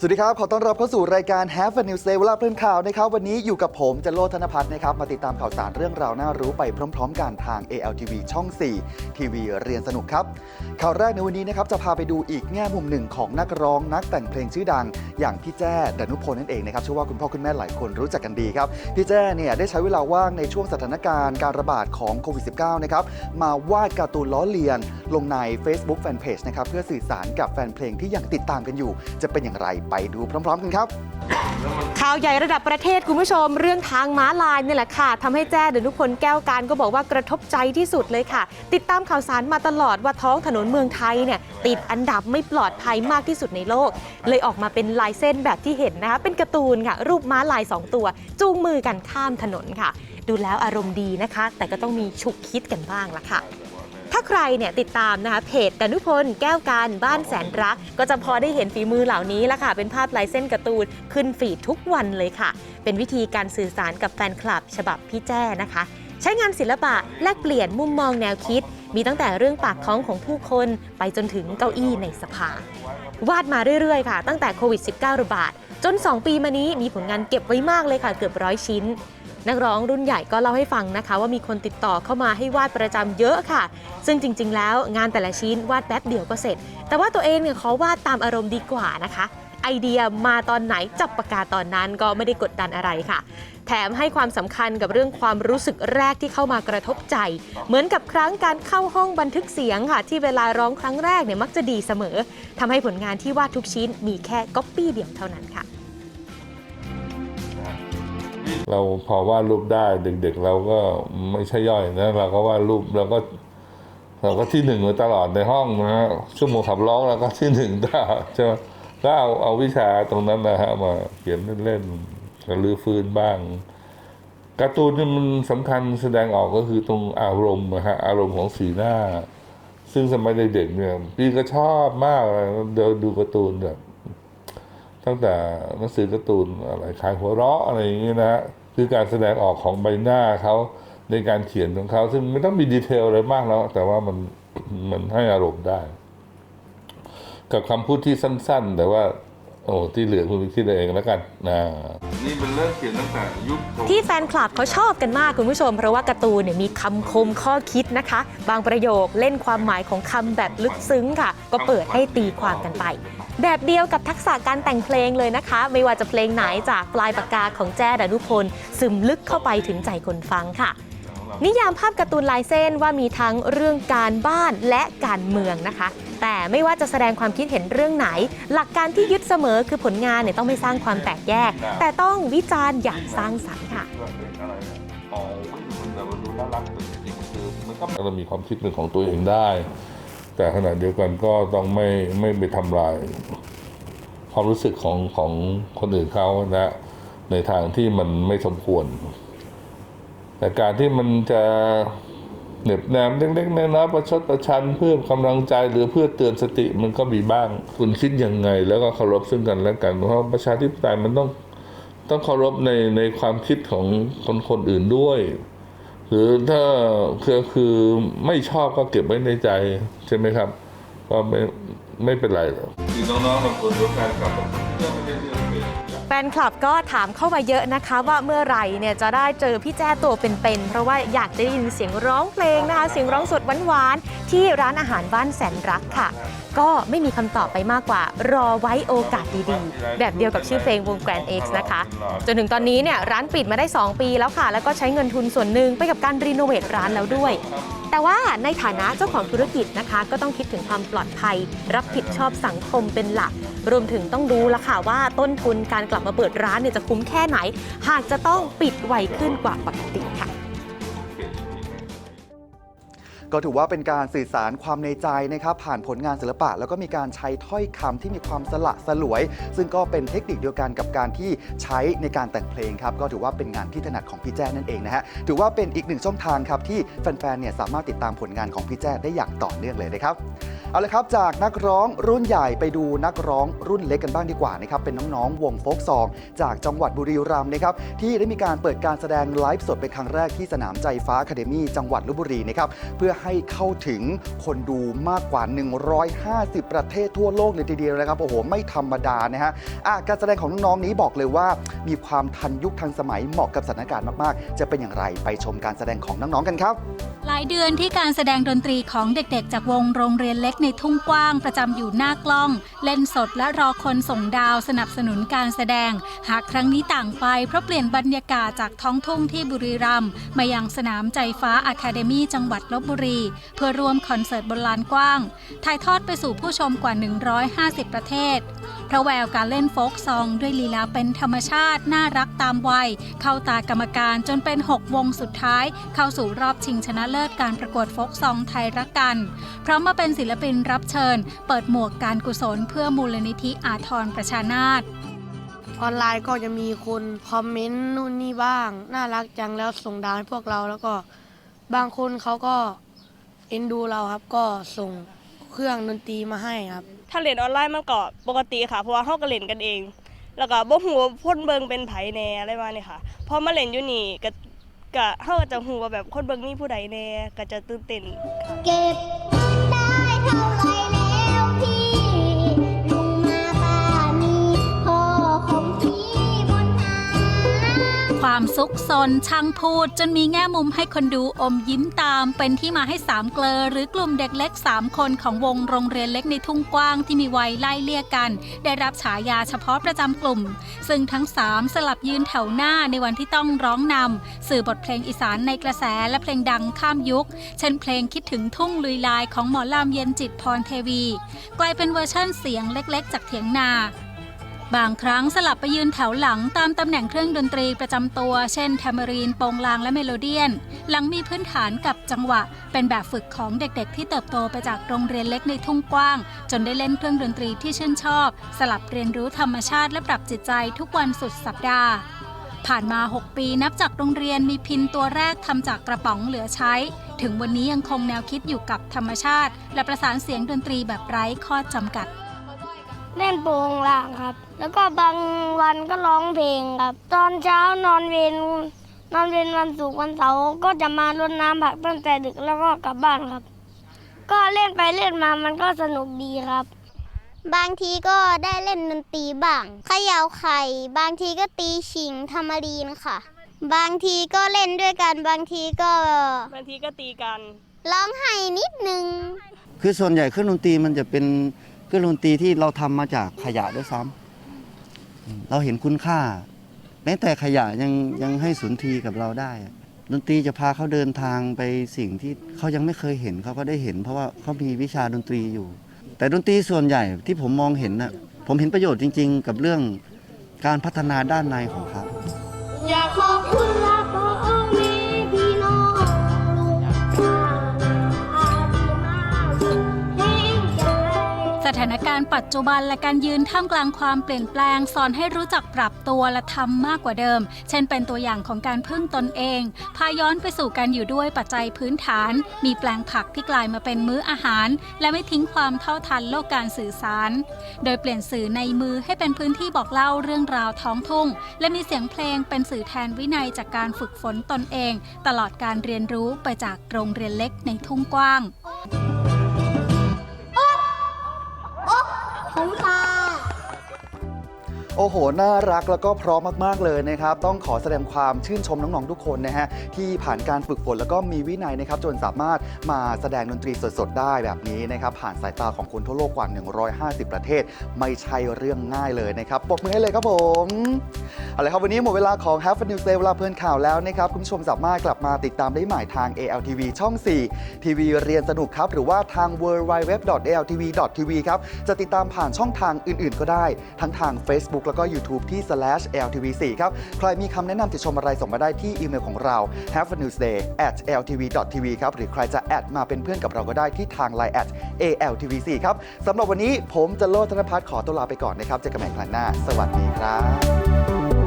สวัสดีครับ ขอต้อนรับเข้าสู่รายการ Have a News Day เวลาเพื่อนข่าวนะครับ วันนี้อยู่กับผมจโรธนพัฒน์นะครับ มาติดตามข่าวสารเรื่องราวน่ารู้ไปพร้อม ๆ กันทาง ALTV ช่อง 4 ทีวีเรียนสนุกครับ ข่าวแรกในวันนี้นะครับ จะพาไปดูอีกแง่มุมหนึ่งของนักร้องนักแต่งเพลงชื่อดัง อย่างพี่แจ้ดนุพลนั่นเองนะครับเชื่อว่าคุณพ่อคุณแม่หลายคนรู้จักกันดีครับ พี่แจ้เนี่ยได้ใช้เวลาว่างในช่วงสถานการณ์การระบาดของโควิด -19 นะครับมาวาดการ์ตูนล้อเลียน ลงใน Facebook Fanpage นะครับเพื่อสื่อสารกับแฟนเพลงที่ยังติดตามกันอยู่ จะเป็นอย่างไรไปดูพร้อม ๆ กันครับข่าวใหญ่ระดับประเทศคุณผู้ชม เรื่องทางม้าลายนี่แหละค่ะทำให้แจ้เดนุพลแก้วการก็บอกว่ากระทบใจที่สุดเลยค่ะ ติดตามข่าวสารมาตลอดว่าท้องถนนเมืองไทยเนี่ยติดอันดับไม่ปลอดภัยมากที่สุดในโลก เลยออกมาเป็นลายเส้นแบบที่เห็นนะคะเป็นการ์ตูนค่ะ รูปม้าลาย 2 ตัว จูงมือกันข้ามถนนค่ะ ดูแล้วอารมณ์ดีนะคะ แต่ก็ต้องมีฉุกคิดกันบ้างละค่ะ ถ้าใครเนี่ยติดตามนะคะเพจดนุพลแก้วการบ้านแสนรัก ก็จะพอได้เห็นฝีมือเหล่านี้ละค่ะ เป็นภาพลายเส้นการ์ตูนขึ้นฟีดทุกวันเลยค่ะ เป็นวิธีการสื่อสารกับแฟนคลับ ฉบับพี่แจ้นะคะใช้งานศิลปะแลกเปลี่ยนมุมมองแนวคิด มีตั้งแต่เรื่องปากท้องของผู้คน ไปจนถึงเก้าอี้ในสภา วาดมาเรื่อยๆ ค่ะ ตั้งแต่โควิด -19 ระบาด จน 2 ปีมานี้มีผลงานเก็บไว้มากเลยค่ะ เกือบร้อยชิ้น นักร้องรุ่นใหญ่ก็เล่าให้ฟังนะคะ ว่ามีคนติดต่อเข้ามาให้วาดประจำเยอะค่ะ ซึ่งจริง ๆ แล้วงานแต่ละชิ้นวาดแป๊บเดียวก็เสร็จ แต่ว่าตัวเองเนี่ยขอวาดตามอารมณ์ดีกว่านะคะ ไอเดียมาตอนไหนจับปากกาตอนนั้นก็ไม่ได้กดดันอะไรค่ะ แถมให้ความสำคัญกับเรื่องความรู้สึกแรกที่เข้ามากระทบใจ เหมือนกับครั้งการเข้าห้องบันทึกเสียงค่ะ ที่เวลาร้องครั้งแรกเนี่ยมักจะดีเสมอทำให้ผลงานที่วาดทุกชิ้นมีแค่ก๊อปปี้เดียวเท่านั้นค่ะ เราพอวาดรูปได้เด็กๆเราก็ไม่ใช่ย่อยนะเราก็วาดรูปเราก็เราก็ที่หนึ่งมาตลอดในห้องนะฮะชั่วโมงขับร้องเราก็ที่หนึ่งตลอดใช่ไหมก็เอาเอาวิชาตรงนั้นนะฮะมาเขียนเล่นๆก็ลื้อฟื้นบ้างการ์ตูนนี่มันสำคัญแสดงออกก็คือตรงอารมณ์นะฮะอารมณ์ของสีหน้า ซึ่งสมัยเด็กๆเนี่ยพี่ก็ชอบมากเลยเดินดูการ์ตูนแบบตั้งแต่หนังสือการ์ตูนอะไรขายหัวเราะอะไรอย่างนี้ยนะฮะ คือการแสดงออกของใบหน้าเขาในการเขียนของเขา ซึ่งไม่ต้องมีดีเทลอะไรมากแล้ว แต่ว่ามันมันให้อารมณ์ได้ กับคำพูดที่สั้น ๆ แต่ว่า โอ้ที่เหลือคุณไปคิดเอาเองแล้วกันนะนี่เป็นเรื่องเขียนตั้งแต่ยุคที่แฟนคลับเขาชอบกันมากคุณผู้ชม เพราะว่าการ์ตูนเนี่ยมีคำคมข้อคิดนะคะ บางประโยคเล่นความหมายของคำแบบลึกซึ้งค่ะ ก็เปิดให้ตีความกันไป แบบเดียวกับทักษะการแต่งเพลงเลยนะคะ ไม่ว่าจะเพลงไหนจากปลายปากกาของแจ้ดานุพลซึมลึกเข้าไปถึงใจคนฟังค่ะ นิยามภาพการ์ตูนลายเส้นว่ามีทั้งเรื่องการบ้านและการเมืองนะคะ แต่ไม่ว่าจะแสดงความคิดเห็นเรื่องไหน หลักการที่ยึดเสมอคือผลงานเนี่ยต้องไม่สร้างความแตกแยก แต่ต้องวิจารณ์อย่างสร้างสรรค์ค่ะอะไรเนี่ยอ๋อมันแต่มันดูน่ารักแต่จริงๆคือมันก็เรามีความคิดเป็นของตัวเองได้ แต่ขณะเดียวกันก็ต้องไม่ไม่ไปทำลาย ความรู้สึกของของคนอื่นเขานะในทางที่มันไม่สมควร แต่การที่มันจะเหน็บแนมเล็กๆน้อยๆประชดประชันเพื่อกำลังใจหรือเพื่อเตือนสติมันก็มีบ้าง คุณคิดยังไง แล้วก็เคารพซึ่งกันและกัน เพราะประชาธิปไตยมันต้องต้องเคารพในในความคิดของคนคนอื่นด้วย หรือถ้าคือคือไม่ชอบก็เก็บไว้ในใจ ใช่ไหมครับ ก็ไม่ไม่เป็นไรหรอกคือน้องๆบางคนรู้การกลับ แฟนคลับก็ถามเข้ามาเยอะนะคะว่าเมื่อไหร่เนี่ยจะได้เจอพี่แจ้ตัวเป็นๆเพราะว่าอยากจะได้ยินเสียงร้องเพลงนะคะ เสียงร้องสดหวานๆที่ร้านอาหารบ้านแสนรักค่ะ ก็ไม่มีคำตอบไปมากกว่า รอไว้โอกาสดีๆ แบบเดียวกับชื่อเพลงวง Grand X นะคะ จนถึงตอนนี้เนี่ยร้านปิดมาได้ 2 ปีแล้วค่ะ แล้วก็ใช้เงินทุนส่วนหนึ่งไปกับการรีโนเวทร้านแล้วด้วย แต่ว่าในฐานะเจ้าของธุรกิจนะคะ ก็ต้องคิดถึงความปลอดภัย รับผิดชอบสังคมเป็นหลัก รวมถึงต้องดูละค่ะว่าต้นทุนการกลับมาเปิดร้านเนี่ยจะคุ้มแค่ไหน หากจะต้องปิดไวขึ้นกว่าปกติค่ะ ก็ถือว่าเป็นการสื่อสารความในใจนะครับผ่านผลงานศิลปะ แล้วก็มีการใช้ถ้อยคำที่มีความสละสลวย ซึ่งก็เป็นเทคนิคเดียวกันกับการที่ใช้ในการแต่งเพลงครับก็ถือว่าเป็นงานที่ถนัดของพี่แจ้นั่นเองนะฮะถือว่าเป็นอีกหนึ่งช่องทางครับที่แฟนๆเนี่ยสามารถติดตามผลงานของพี่แจ้ได้อย่างต่อเนื่องเลยนะครับ เอาละครับจากนักร้องรุ่นใหญ่ไปดูนักร้องรุ่นเล็กกันบ้างดีกว่านะครับเป็นน้องๆ วงโฟกซอง จากจังหวัดบุรีรัมย์นะครับที่ได้มีการเปิดการแสดงไลฟ์สดเป็นครั้งแรกที่สนามใจฟ้าคาเดมี่จังหวัดลบบุรีนะครับเพื่อให้เข้าถึงคนดูมากกว่า 150 ประเทศทั่วโลกเลยทีเดียวนะครับโอ้โหไม่ธรรมดานะฮะะการแสดงของน้องๆนี้บอกเลยว่า มีความทันยุคทันสมัยเหมาะกับสถานการณ์มากๆ จะเป็นอย่างไรไปชมการแสดงของน้องๆกันครับหลายเดือนที่การแสดงดนตรีของเด็กๆ จากวงโรงเรียนเล็กในทุ่งกว้างประจำอยู่หน้ากล้อง เล่นสดและรอคนส่งดาวสนับสนุนการแสดง หากครั้งนี้ต่างไปเพราะเปลี่ยนบรรยากาศจากท้องทุ่งที่บุรีรัมย์มายังสนามใจฟ้าอะคาเดมี่จังหวัดลบบุรี เพื่อร่วมคอนเสิร์ตบนลานกว้าง ถ่ายทอดไปสู่ผู้ชมกว่า 150 ประเทศพระแววการเล่นโฟกซองด้วยลีลาเป็นธรรมชาติ น่ารักตามวัย เข้าตากรรมการจนเป็น 6 วงสุดท้าย เข้าสู่รอบชิงชนะเลิศการประกวดโฟกซองไทยรักกัน พร้อมมาเป็นศิลปินรับเชิญ เปิดหมวกการกุศลเพื่อมูลนิธิอาทรประชานาตออนไลน์ก็จะมีคนคอมเมนต์นู่นนี่บ้าง น่ารักจังแล้วส่งดาวให้พวกเราแล้วก็บางคนเขาก็เอ็นดูเราครับก็ส่งเครื่องดนตรีมาให้ครับ ถ้าเล่นออนไลน์มันก็ปกติค่ะ เพราะว่าเฮาก็เล่นกันเอง แล้วก็บ่ฮู้ว่าคนเบิ่งเป็นไผแหน่อะไรมาเนี่ยค่ะพอมาเล่นอยู่นี่ก็ก็เฮาก็จะฮู้ว่าแบบคนเบิ่งมีผู้ใดแหน่ก็จะตื่นเต้นค่ะ เก็บ ความซุกซนช่างพูด จนมีแง่มุมให้คนดูอมยิ้มตาม เป็นที่มาให้สามเกลอหรือกลุ่มเด็กเล็ก 3 คนของวงโรงเรียนเล็กในทุ่งกว้างที่มีวัยไล่เลี่ยกัน ได้รับฉายาเฉพาะประจำกลุ่ม ซึ่งทั้ง 3 สลับยืนแถวหน้าในวันที่ต้องร้องนำสื่อบทเพลงอีสานในกระแสและเพลงดังข้ามยุค เช่นเพลงคิดถึงทุ่งลุยลายของหมอลำเย็นจิตพรเทวี กลายเป็นเวอร์ชั่นเสียงเล็ก ๆ จากเถียงนา บางครั้งสลับไปยืนแถวหลังตามตำแหน่งเครื่องดนตรีประจำตัว เช่นแทมเมอรีนโปงลางและเมโลเดียน หลังมีพื้นฐานกับจังหวะ เป็นแบบฝึกของเด็กๆ ที่เติบโตไปจากโรงเรียนเล็กในทุ่งกว้าง จนได้เล่นเครื่องดนตรีที่ชื่นชอบ สลับเรียนรู้ธรรมชาติและปรับจิตใจทุกวันสุดสัปดาห์ ผ่านมา 6 ปีนับจากโรงเรียนมีพินตัวแรกทำจากกระป๋องเหลือใช้ ถึงวันนี้ยังคงแนวคิดอยู่กับธรรมชาติ และประสานเสียงดนตรีแบบไร้ข้อจำกัด เล่นโปงล่างครับ แล้วก็บางวันก็ร้องเพลงครับ ตอนเช้านอนเวรนอนเวรวันศุกร์วันเสาร์ก็จะมารดน้ำผักตั้งแต่ดึกแล้วก็กลับบ้านครับ ก็เล่นไปเล่นมามันก็สนุกดีครับ บางทีก็ได้เล่นดนตรีบ้างเขย่าไข่ บางทีก็ตีชิงธรรมรีนค่ะ บางทีก็เล่นด้วยกัน บางทีก็บางทีก็ตีกัน ร้องไห้นิดนึง คือส่วนใหญ่เครื่องดนตรีมันจะเป็น เครื่องดนตรีที่เราทำมาจากขยะด้วยซ้ำเราเห็นคุณค่า แม้แต่ขยะยังยังให้สุนทรีกับเราได้อะดนตรีจะพาเขาเดินทางไปสิ่งที่เขายังไม่เคยเห็นเขาก็ได้เห็น เพราะว่าเขามีวิชาดนตรีอยู่ แต่ดนตรีส่วนใหญ่ที่ผมมองเห็นนะผมเห็นประโยชน์จริง ๆ กับเรื่องการพัฒนาด้านในของเขา การณ์ปัจจุบันและการยืนท่ามกลางความเปลี่ยนแปลง สอนให้รู้จักปรับตัวและทำมากกว่าเดิม เช่นเป็นตัวอย่างของการพึ่งตนเอง พาย้อนไปสู่การอยู่ด้วยปัจจัยพื้นฐาน มีแปลงผักที่กลายมาเป็นมื้ออาหาร และไม่ทิ้งความเท่าทันโลกการสื่อสาร โดยเปลี่ยนสื่อในมือให้เป็นพื้นที่บอกเล่าเรื่องราวท้องทุ่ง และมีเสียงเพลงเป็นสื่อแทนวินัยจากการฝึกฝนตนเอง ตลอดการเรียนรู้ไปจากโรงเรียนเล็กในทุ่งกว้าง โอ้โห น่ารักแล้วก็พร้อมมากๆเลยนะครับ ต้องขอแสดงความชื่นชมน้องๆทุกคนนะฮะที่ผ่านการฝึกฝนแล้วก็มีวินัยนะครับจนสามารถมาแสดงดนตรีสดๆ ได้แบบนี้นะครับ ผ่านสายตาของคนทั่วโลกกว่า 150 ประเทศ ไม่ใช่เรื่องง่ายเลยนะครับปรบมือให้เลยครับผมเอาละครับวันนี้หมดเวลาของ Have a News Day เวลาเพื่อนข่าวแล้วนะครับคุณผู้ชมสามารถกลับมาติดตามได้ใหม่ทาง ALTV ช่อง 4 ทีวีเรียนสนุกครับหรือว่าทาง w w w a l t v t v ครับจะติดตามผ่านช่องทางอื่น ๆ ก็ได้ ทั้งทาง Facebook แล้วก็ YouTube ที่ slash /ltv4 ครับ ใครมีคำแนะนำติชมอะไรส่งมาได้ที่อีเมลของเรา have a news day at ltv tv ครับ หรือใครจะแอดมาเป็นเพื่อนกับเราก็ได้ที่ทาง line at altv4 ครับสำหรับวันนี้ผมจะโลดธนพัฒน์ขอตัวลาไปก่อนนะครับเจอกันใหม่ครั้งหน้า สวัสดีครับ